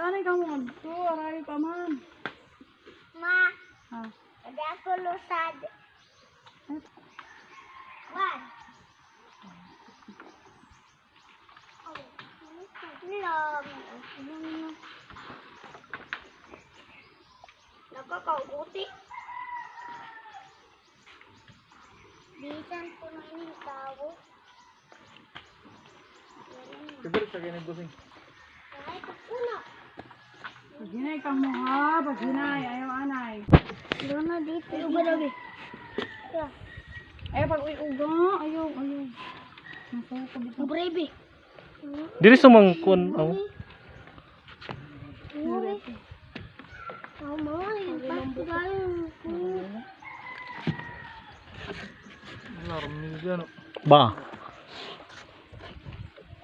Ay, kamu adto, aray pa man. Ma, Ha. ada ako lusad. One. Long. Nakakauti. Bisan po na yung tao. Siguro sa ganyan busing. Ay, kapuno. Paghinay ka mo ha, paghinay, ayaw anay. Doon na dito. Uga daw eh. Ayaw pag uy uga, ayaw, ayaw. Kabito. Brave. Diri aw. Pagkain. Alarm ni dyan. Ba.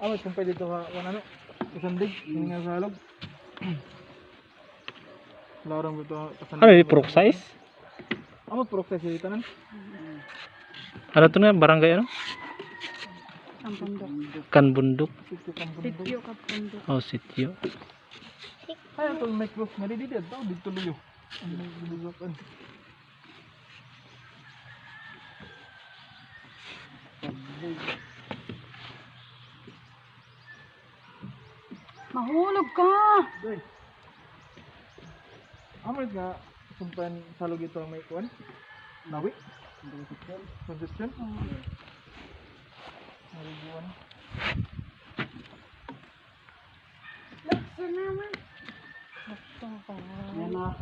Amat kung pwede ito ka, ano, kasandig, hindi nga sa halog. Alarm ko ito kasandig. Ano di size? Amat prokes yung itanan. Ano to na barangay ano? Ang pundok. Kanbundok. Sityo kang bundok. Sityo ka pundok. Oh, sityo. Ay, ito may cross nga di dito. Ito, dito luyo. Ano yung binugapan? Mahulog ka! Amat nga, sumpan salog ito may kuwan. Nawi. Conception. Nariguan. Buksan naman. Yan na.